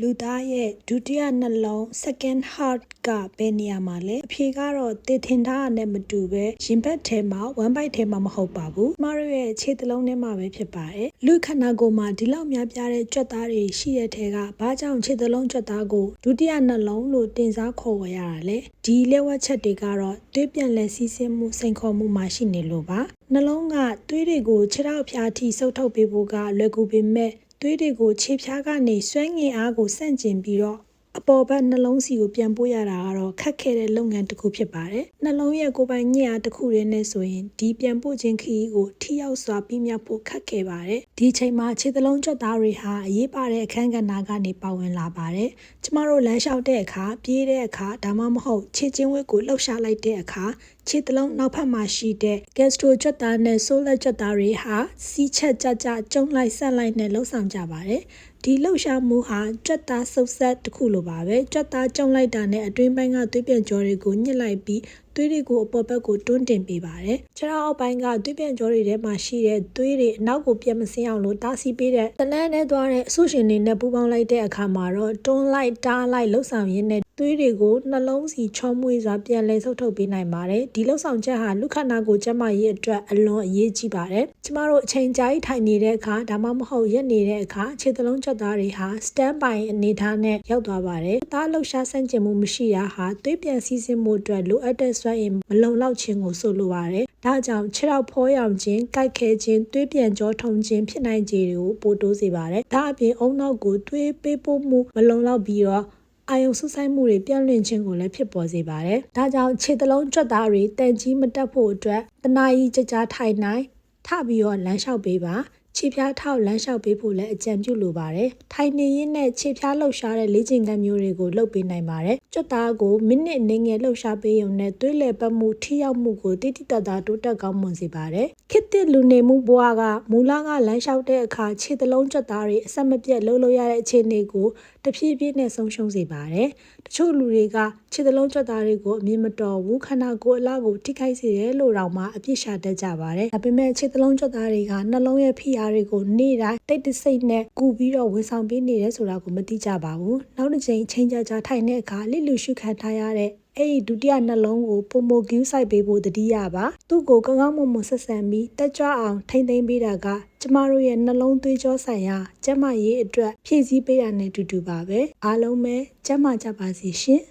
လူသားရဲ့ဒုတိယနှလုံး second heart ကဘယ်နေရာမှာလဲအဖြေကတော့တည်ထင်ထားတာနဲ့မတူပဲရင်ဘတ်ထဲမှာ one bite ထဲမှာမဟုတ်ပါဘူးကျမတို့ရဲ့ခြေသလုံးထဲမှာပဲဖြစ်ပါတယ်လူခန္ဓာကိုယ်မှာဒီလောက်များပြားတဲ့ကြွက်သားတွေရှိတဲ့ထဲကဘာကြောင့်ခြေသလုံးကြွက်သားကိုဒုတိယနှလုံးလို့တင်စားခေါ်ဝေရတာလဲဒီလက်ဝက်ချက်တွေကတော့သွေးပြန်လဲစီးဆင်းမှုစိန်ခေါ်မှုမှာရှိနေလို့ပါနှလုံးကသွေးတွေကိုခြေထောက်ဖျားထိစုပ်ထုတ်ပေးဖို့ကလွယ်ကူပေမဲ့ သွေးတွေကိုခြေဖြားကနေဆွဲငင်အားကိုဆန့်ကျင်ပြီးတော့အပေါ်ဘက်နှလုံးစီကိုပြန်ပို့ရတာကတော့ခက်ခဲတဲ့လုပ်ငန်းတစ်ခုဖြစ်ပါတယ်။နှလုံးရဲ့ကိုယ်ပိုင်ညစ်အားတစ်ခုရင်းနဲ့ဆိုရင်ဒီပြန်ပို့ခြင်းခရီးကိုထိရောက်စွာပြီးမြောက်ဖို့ခက်ခဲပါတယ်။ဒီချိန်မှာခြေသလုံးကြွက်သားတွေဟာအရေးပါတဲ့အခန်းကဏ္ဍကနေပါဝင်လာပါတယ်။ကျမတို့လမ်းလျှောက်တဲ့အခါပြေးတဲ့အခါဒါမှမဟုတ်ခြေချင်းဝက်ကိုလှုပ်ရှားလိုက်တဲ့အခါခြေသလုံးနောက်ဖက်မှာရှိတဲ့ gastro ကြွက်သားနဲ့ solar ကြွက်သားတွေဟာစီးချက်ကြကြကျုံလိုက်ဆက်လိုက်နဲ့လှုပ်ဆောင်ကြပါတယ်။ဒီလှုပ်ရှားမှုဟာကြွက်သားဆုပ်ဆက်တစ်ခုလိုပါပဲကြွက်သားကျုံလိုက်တာနဲ့အတွင်းပိုင်းကသွေးပြန်ကြောတွေကိုညှစ်လိုက်ပြီးသွေးတွေကိုအပေါ်ဘက်ကိုတွန်းတင်ပေးပါတယ်။ခြေထောက်အောက်ပိုင်းကသွေးပြန်ကြောတွေထဲမှာရှိတဲ့သွေးတွေအနောက်ကိုပြတ်မစင်းအောင်လို့တားဆီးပေးတဲ့တလန်းနဲ့သွားတဲ့အဆုရှင်တွေနဲ့ပူးပေါင်းလိုက်တဲ့အခါမှာတော့တွန်းလိုက်တားလိုက်လှုပ်ဆောင်ရင်းနဲ့ သွေးတွေကိုနှလုံးစီချောမွေးစွာပြန်လဲဆုပ်ထုတ်ပေးနိုင်ပါတယ်။ဒီလှုပ်ဆောင်ချက်ဟာလူခန္ဓာကိုယ်ကျန်းမာရေးအတွက်အလွန်အရေးကြီးပါတယ်။ကျမတို့အချိန်ကြာကြီးထိုင်နေတဲ့အခါဒါမှမဟုတ်ရက်နေတဲ့အခါခြေသလုံးချက်သားတွေဟာ stand by အနေထားနဲ့ရောက်သွားပါတယ်။သားလှုပ်ရှားဆန့်ကျင်မှုမရှိတာဟာသွေးပြန်စီးဆင်းမှုအတွက်လိုအပ်တဲ့စွမ်းအင်မလုံလောက်ခြင်းကိုဆိုလိုပါတယ်။ဒါကြောင့်ခြေထောက်ဖောရောင်ခြင်း၊ကြိုက်ခဲခြင်း၊သွေးပြန်ကြောထုံခြင်းဖြစ်နိုင်ခြေတွေကိုပိုတိုးစေပါတယ်။ဒါအပြင်အုံနောက်ကိုသွေးပေးပို့မှုမလုံလောက်ပြီးတော့ အာယုံဆူဆိုင်မှုတွေပြန့်လွင့်ခြင်းကိုလည်းဖြစ်ပေါ်စေပါတယ်။ဒါကြောင့်ခြေသလုံးကြွက်သားတွေတန်ကြီးမတက်ဖို့အတွက်တနာရီကြကြထိုင်နိုင်ထပြီးတော့လမ်းလျှောက်ပေးပါ ခြေဖြားထောက်လမ်းလျှောက်ပေးဖို့လည်းအကြံပြုလိုပါတယ်။ထိုင်နေရင်းနဲ့ခြေဖြားလှုပ်ရှားတဲ့လေ့ကျင့်ခန်းမျိုးတွေကိုလုပ်ပေးနိုင်ပါတယ်။ကြွတ်သားကိုမိနစ်အနေငယ်လှုပ်ရှားပေးရုံနဲ့သွေးလည်ပတ်မှုထိရောက်မှုကိုတိတိတတ်တာတိုးတက်ကောင်းမွန်စေပါတယ်။ခေတ်သစ်လူနေမှုဘဝကမူလကလမ်းလျှောက်တဲ့အခါခြေသလုံးကြွတ်သားတွေအဆက်မပြတ်လှုပ်လို့ရတဲ့အခြေအနေကိုတဖြည်းဖြည်းနဲ့ဆုံးရှုံးစေပါတယ်။တချို့လူတွေကခြေသလုံးကြွတ်သားတွေကိုအမြင်မတော်ဘူးခန္ဓာကိုယ်အလားကိုထိခိုက်စေတယ်လို့တောင်မှအပြစ်ရှာတတ်ကြပါတယ်။ဒါပေမဲ့ခြေသလုံးကြွတ်သားတွေကနှလုံးရဲ့ဖိအားတွေကိုနေ့တိုင်းတိတ်တဆိတ်နဲ့ကူပြီးတော့ဝန်ဆောင်ပေးနေတယ်ဆိုတာကိုမသိကြပါဘူး။နောက်တစ်ချိန်ချိန်ကြာကြာထိုင်တဲ့အခါလိလူရှုခံထားရတဲ့အဲ့ဒီဒုတိယနှလုံးကိုပုံမကျူးဆိုင်ပေးဖို့တတိယပါသူ့ကိုကောင်းကောင်းမွန်မွန်ဆက်ဆံပြီးတက်ကြွအောင်ထိမ့်သိမ်းပေးတာကကျမတို့ရဲ့နှလုံးသွေးကြောဆိုင်ရာကျမရေးအတွက်ဖြည့်ဆည်းပေးတာနဲ့တူတူပါပဲအားလုံးပဲကျမကြပါစေရှင်